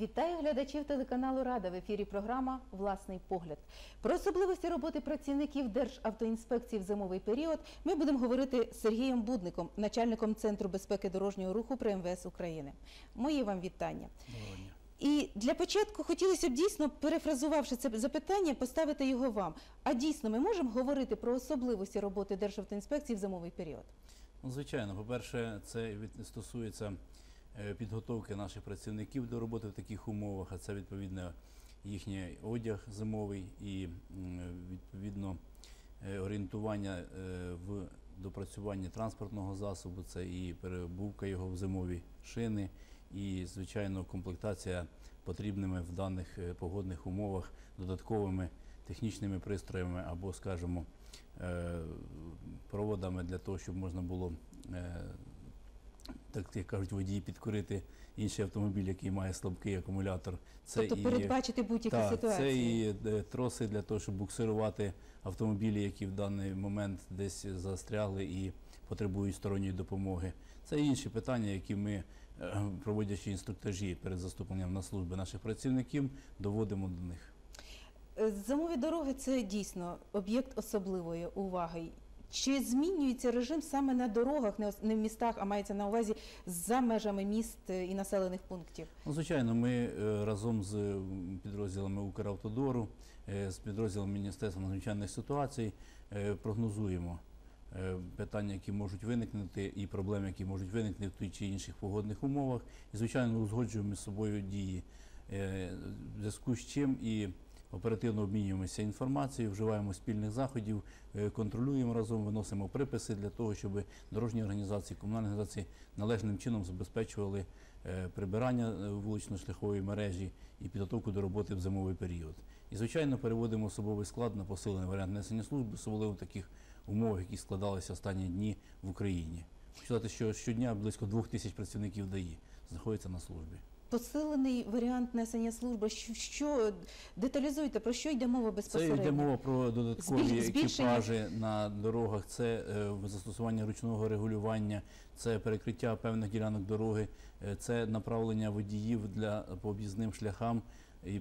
Вітаю глядачів телеканалу Рада в ефірі програма Власний погляд. Про особливості роботи працівників Державтоінспекції в зимовий період ми будемо говорити з Сергієм Будником, начальником Центру безпеки дорожнього руху при МВС України. Мої вам вітання. Доброго дня. І для початку хотілося б дійсно, перефразувавши це запитання, поставити його вам. А дійсно, ми можемо говорити про особливості роботи Державтоінспекції в зимовий період? Ну, звичайно, по-перше, це від- стосується підготовки наших працівників до роботи в таких умовах, а це відповідно їхній одяг зимовий і відповідно е, орієнтування е, в допрацюванні транспортного засобу, це і перебувка його в зимові шини, і, звичайно, комплектація потрібними в даних е, погодних умовах додатковими технічними пристроями або, скажімо, е, проводами для того, щоб можна було, е, так як кажуть, водії підкорити інший автомобіль, який має слабкий акумулятор. Це тобто передбачити будь-які так, ситуації. це і е, троси для того, щоб буксирувати автомобілі, які в даний момент десь застрягли і потребують сторонньої допомоги. Це і інші питання, які ми, е, проводячи інструктажі перед заступленням на служби наших працівників, доводимо до них. Е, Зимові дороги це дійсно об'єкт особливої уваги. Чи змінюється режим саме на дорогах, не в містах, а мається на увазі за межами міст е, і населених пунктів? Ну, звичайно, ми е, разом з підрозділами Укравтодору, е, з підрозділом Міністерства надзвичайних ситуацій прогнозуємо питання, які можуть виникнути, і проблеми, які можуть виникнути в тій чи інших погодних умовах. І, звичайно, узгоджуємо між собою дії, в зв'язку з чим і оперативно обмінюємося інформацією, вживаємо спільних заходів, е, контролюємо разом, виносимо приписи для того, щоб дорожні організації, комунальні організації належним чином забезпечували е, прибирання е, вулично-шляхової мережі і підготовку до роботи в зимовий період. І, звичайно, переводимо особовий склад на посилений варіант несення служби, особливо в таких умовах, які складалися останні дні в Україні. Хочу сказати, що щодня близько двох тисяч працівників ДАІ знаходяться на службі. Посилений варіант несення служби. Що, що деталізуйте про що йде мова безпосередньо? Це йде мова про додаткові Збіль- екіпажі на дорогах, це е, застосування ручного регулювання, це перекриття певних ділянок дороги, е, це направлення водіїв для по об'їзним шляхам і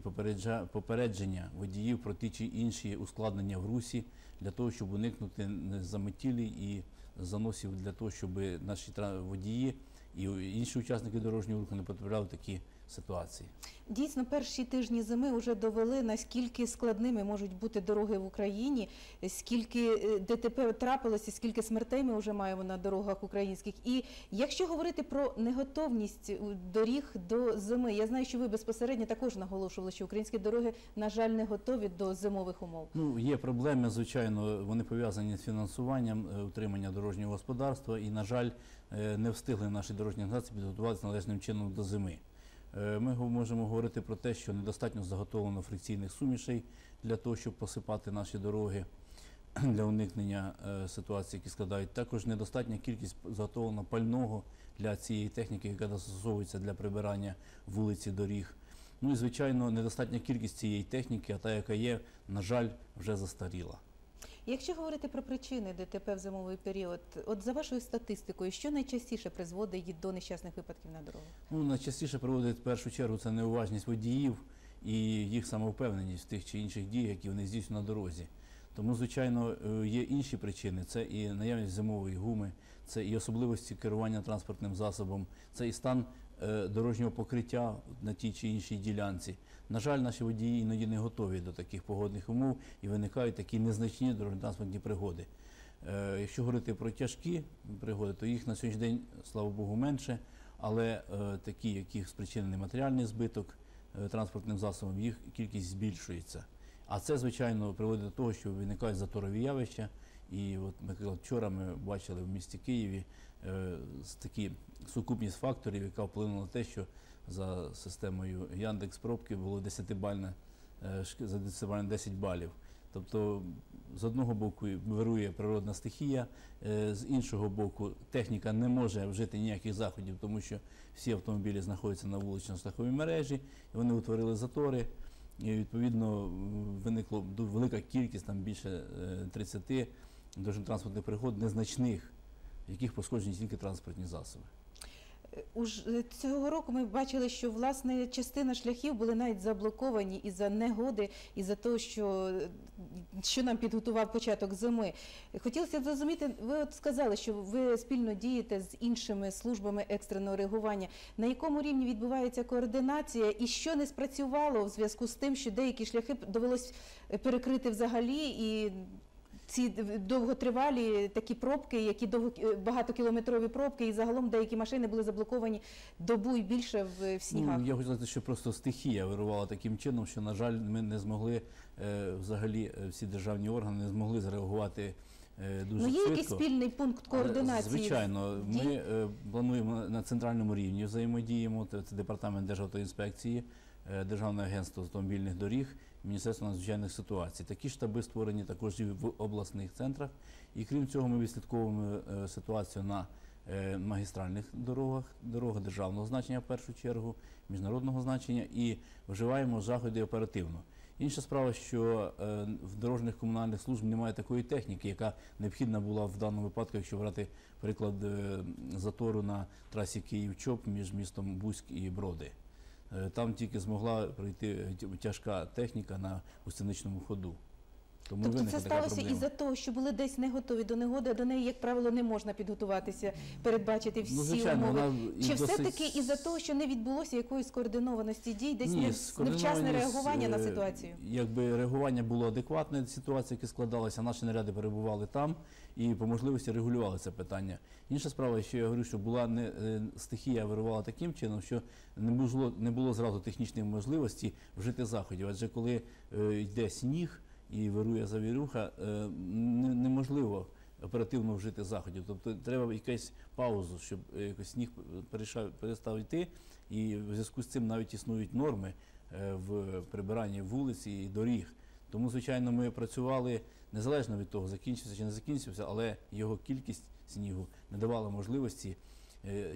попередження водіїв про ті чи інші ускладнення в русі для того, щоб уникнути заметілі і заносів для того, щоб наші водії і інші учасники дорожнього руху не потрапляли такі ситуації. Дійсно, перші тижні зими вже довели, наскільки складними можуть бути дороги в Україні, скільки е, ДТП трапилося, скільки смертей ми вже маємо на дорогах українських. І якщо говорити про неготовність доріг до зими, я знаю, що ви безпосередньо також наголошували, що українські дороги, на жаль, не готові до зимових умов. Ну, є проблеми, звичайно, вони пов'язані з фінансуванням е, утримання дорожнього господарства і, на жаль, е, не встигли наші дорожні організації підготуватися належним чином до зими. Е, Ми можемо говорити про те, що недостатньо заготовлено фрикційних сумішей для того, щоб посипати наші дороги для уникнення е, ситуацій, які складають. Також недостатня кількість заготовлено пального для цієї техніки, яка застосовується для прибирання вулиці доріг. Ну і звичайно, недостатня кількість цієї техніки, а та, яка є, на жаль, вже застаріла. Якщо говорити про причини ДТП в зимовий період, от за вашою статистикою, що найчастіше призводить до нещасних випадків на дорогах? Ну, найчастіше приводить в першу чергу це неуважність водіїв і їх самовпевненість в тих чи інших діях, які вони здійснюють на дорозі. Тому, звичайно, е, є інші причини: це і наявність зимової гуми, це і особливості керування транспортним засобом, це і стан дорожнього покриття на тій чи іншій ділянці. На жаль, наші водії іноді не готові до таких погодних умов і виникають такі незначні дорожньо-транспортні пригоди. Е, Якщо говорити про тяжкі пригоди, то їх на сьогоднішній день, слава Богу, менше, але е, такі, яких спричинений матеріальний збиток е, транспортним засобом, їх кількість збільшується. А це, звичайно, приводить до того, що виникають заторові явища. І от, наприклад, вчора ми бачили в місті Києві е, такі сукупність факторів, яка вплинула на те, що за системою Яндекс пробки було 10-бальне, е, за 10 10 балів. Тобто, з одного боку вирує природна стихія, е, з іншого боку, техніка не може вжити ніяких заходів, тому що всі автомобілі знаходяться на вулично-шляховій мережі, і вони утворили затори. І відповідно виникло велика кількість, там більше е, 30 дорожньо-транспортних пригод незначних, яких пошкоджені тільки транспортні засоби. Е, Уж е, цього року ми бачили, що власне частина шляхів були навіть заблоковані із-за негоди, із-за того, що, е, що нам підготував початок зими. Хотілося б зрозуміти, ви от сказали, що ви спільно дієте з іншими службами екстреного реагування. На якому рівні відбувається координація і що не спрацювало в зв'язку з тим, що деякі шляхи довелось перекрити взагалі і. Ці довготривалі такі пробки, які довго е, багатокілометрові пробки, і загалом деякі машини були заблоковані добу і більше в, в снігах. Ну, я хочу сказати, що просто стихія вирувала таким чином, що, на жаль, ми не змогли е, взагалі е, всі державні органи не змогли зреагувати е, дуже Ну є якийсь спільний пункт координації? Звичайно, ми е, плануємо на центральному рівні взаємодіємо. Це, департамент Державтоінспекції, е, Державне агентство автомобільних доріг, Міністерство надзвичайних ситуацій. Такі штаби створені також і в обласних центрах. І крім цього, ми відслідковуємо е, ситуацію на е, магістральних дорогах, дорогах державного значення в першу чергу, міжнародного значення і вживаємо заходи оперативно. Інша справа, що е, в дорожніх комунальних служб немає такої техніки, яка необхідна була в даному випадку, якщо брати приклад затору на трасі Київ-Чоп між містом Бузьк і Броди. Е, Там тільки змогла пройти тяжка техніка на гусеничному ходу. Тому Тобто це сталося із-за того, що були десь не готові до негоди, а до неї, як правило, не можна підготуватися, передбачити всі Ну, звичайно, умови. Чи досить- все-таки із-за того, що не відбулося якоїсь координованості дій, десь Ні, не, невчасне реагування на е, ситуацію? Якби реагування було адекватне ситуація, яка складалася, наші наряди перебували там і по можливості регулювали це питання. Інша справа, що я говорю, що була не е, стихія вирувала таким чином, що не було не було зразу технічної можливості вжити заходів. Адже коли е, йде сніг і вирує завірюха, е, неможливо оперативно вжити заходів. Тобто треба якась паузу, щоб е, якось сніг перестав йти, і в зв'язку з цим навіть існують норми е, в прибиранні вулиці і доріг. Тому, звичайно, ми працювали незалежно від того, закінчився чи не закінчився, але його кількість снігу не давала можливості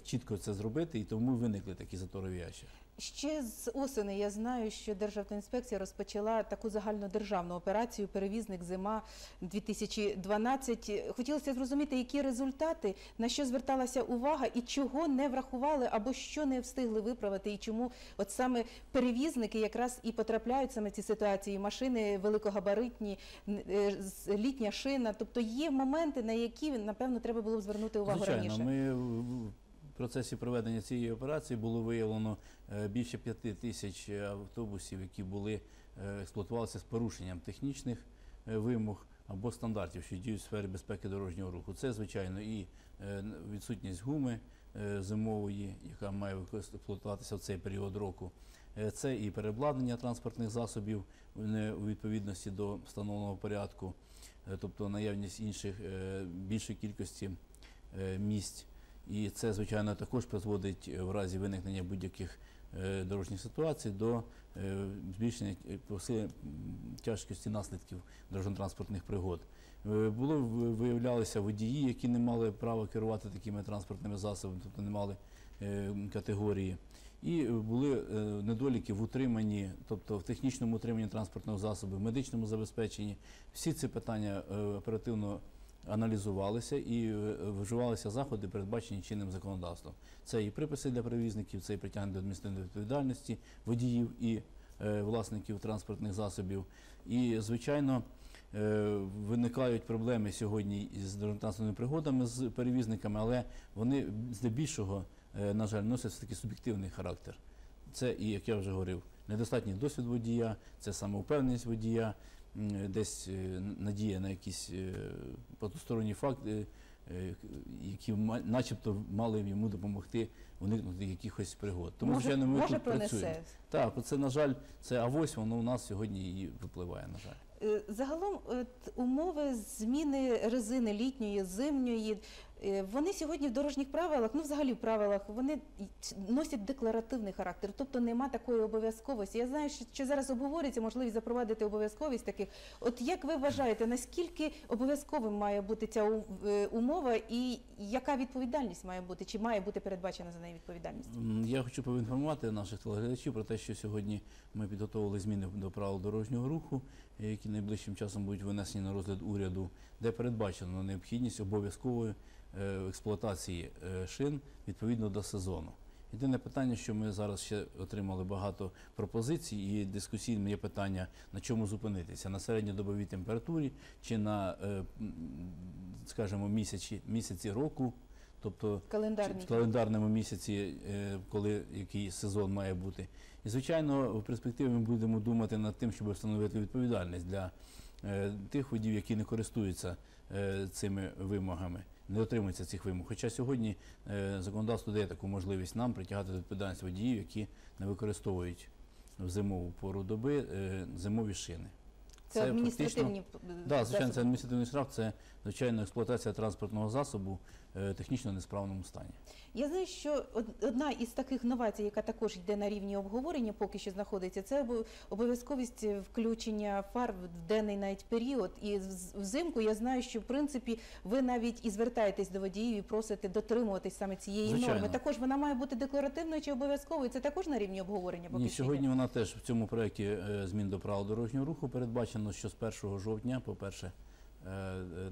чітко це зробити, і тому виникли такі заторові ящики. Ще з осени я знаю, що Державтоінспекція розпочала таку загальнодержавну операцію Перевізник зима 2012. Хотілося зрозуміти, які результати, на що зверталася увага і чого не врахували або що не встигли виправити, і чому от саме перевізники якраз і потрапляють саме в ці ситуації. Машини великогабаритні, е, літня шина. Тобто є моменти, на які напевно треба було б звернути увагу Звичайно, раніше. ми в процесі проведення цієї операції було виявлено е, більше п'яти тисяч автобусів, які були е, експлуатувалися з порушенням технічних е, вимог або стандартів, що діють в сфері безпеки дорожнього руху. Це, звичайно, і е, відсутність гуми е, зимової, яка має експлуатуватися в цей період року. Е, Це і переобладнання транспортних засобів у відповідності до встановленого порядку, е, тобто наявність інших е, більшої кількості е, місць. І це, звичайно, також призводить е, в разі виникнення будь-яких е, дорожніх ситуацій до е, збільшення тяжкості наслідків дорожньо-транспортних пригод. Було виявлялися водії, які не мали права керувати такими транспортними засобами, тобто не мали категорії. І були недоліки в утриманні, тобто в технічному утриманні транспортного засобу, в медичному забезпеченні. Всі ці питання оперативно аналізувалися і е, вживалися заходи, передбачені чинним законодавством. Це і приписи для перевізників, це і притягнення до адміністративної відповідальності водіїв і е, власників транспортних засобів. І, звичайно, е, виникають проблеми сьогодні з дорожньо-транспортними пригодами з перевізниками, але вони здебільшого, на жаль, носять такий суб'єктивний характер. Це і, як я вже говорив, недостатній досвід водія, це самовпевненість водія, десь е, надія на якісь е, потусторонні факти, е, які начебто мали б йому допомогти уникнути якихось пригод. Тому, може, звичайно, ми може тут пронесе. працюємо. Так, це, на жаль, це авось, воно у нас сьогодні і випливає, на жаль. Загалом умови зміни резини літньої, зимньої, вони сьогодні в дорожніх правилах, ну взагалі в правилах, вони носять декларативний характер, тобто нема такої обов'язковості. Я знаю, що, зараз обговорюється можливість запровадити обов'язковість таких. От як ви вважаєте, наскільки обов'язковим має бути ця е, умова і яка відповідальність має бути, чи має бути передбачена за нею відповідальності? М, Я хочу поінформувати наших телеглядачів про те, що сьогодні ми підготовили зміни до правил дорожнього руху, які найближчим часом будуть винесені на розгляд уряду, де передбачено необхідність обов'язкової е, експлуатації е, шин відповідно до сезону. Єдине питання, що ми зараз ще отримали багато пропозицій, і дискусійним є питання, на чому зупинитися на середньодобовій температурі чи на, е, скажімо, місяці, місяці року, тобто в календарному місяці, е, коли який сезон має бути. І звичайно, в перспективі ми будемо думати над тим, щоб встановити відповідальність для е, тих водіїв, які не користуються е, цими вимогами, не дотримуються цих вимог. Хоча сьогодні законодавство дає таку можливість нам притягати до відповідальності водіїв, які не використовують в зимову пору доби зимові шини. Це, це адміністративні Так, е, да, звичайно, це адміністративний штраф, це звичайно експлуатація транспортного засобу технічно несправному стані. Я знаю, що одна із таких новацій, яка також йде на рівні обговорення, поки що знаходиться, це обов'язковість включення фар в денний навіть період. І взимку я знаю, що в принципі ви навіть і звертаєтесь до водіїв і просите дотримуватись саме цієї Звичайно. норми. Також вона має бути декларативною чи обов'язковою. Це також на рівні обговорення. Поки Ні, сьогодні вона теж в цьому проєкті е, змін до правил дорожнього руху передбачено, що з 1 жовтня, по перше, е, е,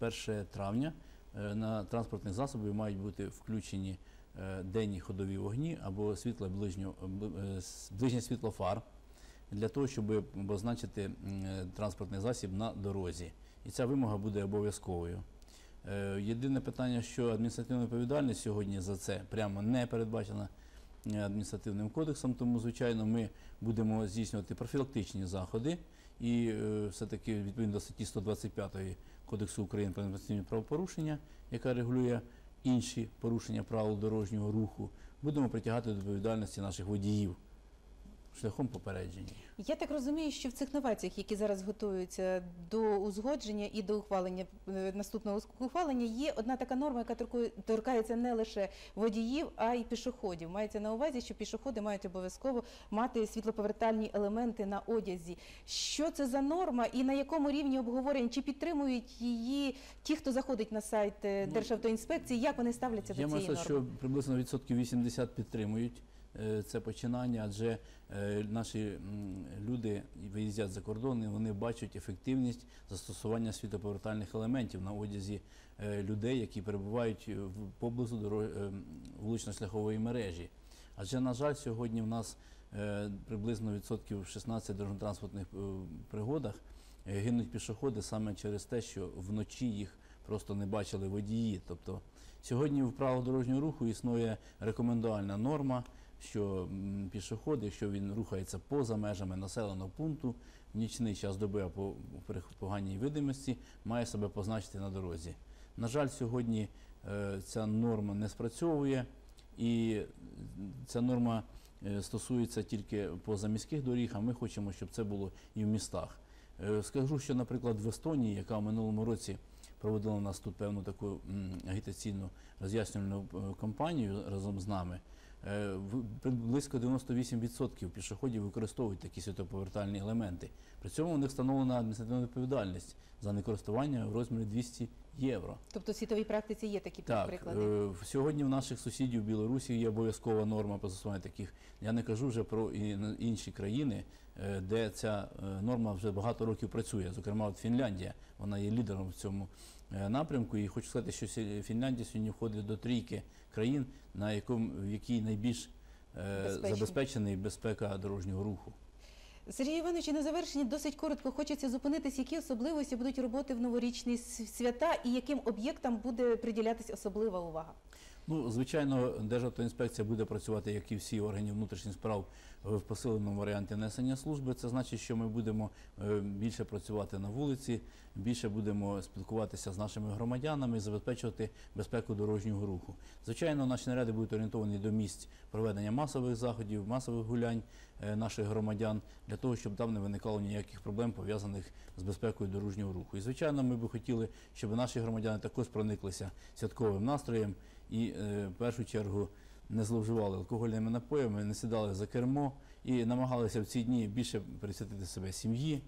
з 1 травня е, на транспортних засобів мають бути включені е, денні ходові вогні або світло е, ближнє світло фар для того, щоб обозначити транспортний засіб на дорозі. І ця вимога буде обов'язковою. Єдине питання, що адміністративна відповідальність сьогодні за це прямо не передбачена адміністративним кодексом, тому, звичайно, ми будемо здійснювати профілактичні заходи і все-таки відповідно до статті 125 Кодексу України про адміністративні правопорушення, яка регулює інші порушення правил дорожнього руху, будемо притягати до відповідальності наших водіїв шляхом попередження. Я так розумію, що в цих новаціях, які зараз готуються до узгодження і до ухвалення е, наступного ухвалення, є одна така норма, яка торкається не лише водіїв, а й пішоходів. Мається на увазі, що пішоходи мають обов'язково мати світлоповертальні елементи на одязі. Що це за норма і на якому рівні обговорень? Чи підтримують її ті, хто заходить на сайт е, Ну, Державтоінспекції? Як вони ставляться Я до цієї норми? що приблизно відсотків 80 підтримують це починання, адже е, наші люди виїздять за кордон, і вони бачать ефективність застосування світоповертальних елементів на одязі е, людей, які перебувають поблизу доро- е, вулично-шляхової мережі. Адже, на жаль, сьогодні в нас е, приблизно відсотків 16 дорожньо-транспортних е, пригодах е, гинуть пішоходи саме через те, що вночі їх просто не бачили водії. Тобто Сьогодні в правилах дорожнього руху існує рекомендувальна норма, що пішоход, якщо він рухається поза межами населеного пункту в нічний час доби або при поганій видимості, має себе позначити на дорозі. На жаль, сьогодні е, ця норма не спрацьовує, і ця норма е, стосується тільки позаміських доріг, а ми хочемо, щоб це було і в містах. Е, Скажу, що, наприклад, в Естонії, яка в минулому році проводила у нас тут певну таку агітаційну роз'яснювальну кампанію разом з нами. Е, Близько 98% пішоходів використовують такі світоповертальні елементи. При цьому у них встановлена адміністративна відповідальність за некористування в розмірі 200 євро. Тобто в світовій практиці є такі Так, приклади. е, в- сьогодні в наших сусідів в Білорусі є обов'язкова норма по застосуванню таких. Я не кажу вже про інші країни, е, де ця е, норма вже багато років працює. Зокрема, от Фінляндія, вона є лідером в цьому е, напрямку. І хочу сказати, що Фінляндія сьогодні входить до трійки країн, на якому в якій найбільш е, забезпечений безпека дорожнього руху. Сергій Іванович, на завершенні досить коротко хочеться зупинитись, які особливості будуть роботи в новорічні свята і яким об'єктам буде приділятись особлива увага. Ну, звичайно, Державтоінспекція буде працювати, як і всі органи внутрішніх справ, в посиленому варіанті несення служби. Це значить, що ми будемо е, більше працювати на вулиці, більше будемо спілкуватися з нашими громадянами, забезпечувати безпеку дорожнього руху. Звичайно, наші наряди будуть орієнтовані до місць проведення масових заходів, масових гулянь е, наших громадян для того, щоб там не виникало ніяких проблем пов'язаних з безпекою дорожнього руху. І звичайно, ми би хотіли, щоб наші громадяни також прониклися святковим настроєм і е, в першу чергу не зловживали алкогольними напоями, не сідали за кермо і намагалися в ці дні більше присвятити себе сім'ї,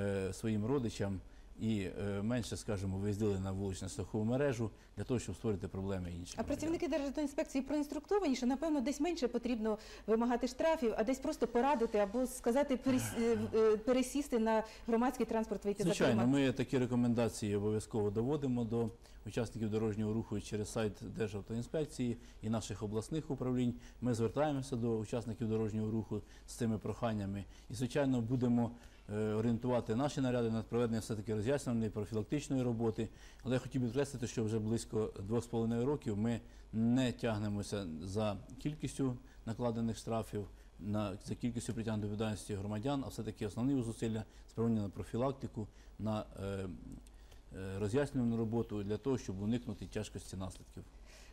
е, своїм родичам, і е, менше, скажімо, виїздили на вуличну страхову мережу для того, щоб створити проблеми іншим. А працівники Держінспекції проінструктовані, що напевно десь менше потрібно вимагати штрафів, а десь просто порадити або сказати перес- пересісти на громадський транспорт, вийти за Звичайно, ми такі рекомендації обов'язково доводимо до учасників дорожнього руху через сайт Державтоінспекції і наших обласних управлінь. Ми звертаємося до учасників дорожнього руху з цими проханнями і, звичайно, будемо е, орієнтувати наші наряди на проведення все-таки роз'яснювальної профілактичної роботи. Але я хотів би підкреслити, що вже близько 2,5 років ми не тягнемося за кількістю накладених штрафів. На за кількістю притягнення відповідальності громадян, а все-таки основні зусилля спрямовані на профілактику, на е, роз'яснювальну роботу для того, щоб уникнути тяжкості наслідків.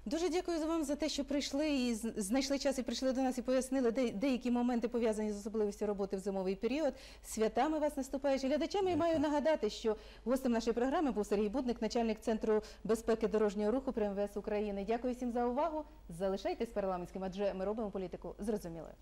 Дуже дякую за вам за те, що прийшли і знайшли час і прийшли до нас і пояснили де- деякі моменти пов'язані з особливістю роботи в зимовий період. Святами вас наступаючи. Глядачами я маю нагадати, що гостем нашої програми був Сергій Будник, начальник центру безпеки дорожнього руху при МВС України. Дякую всім за увагу. Залишайтесь парламентським, адже ми робимо політику зрозумілою.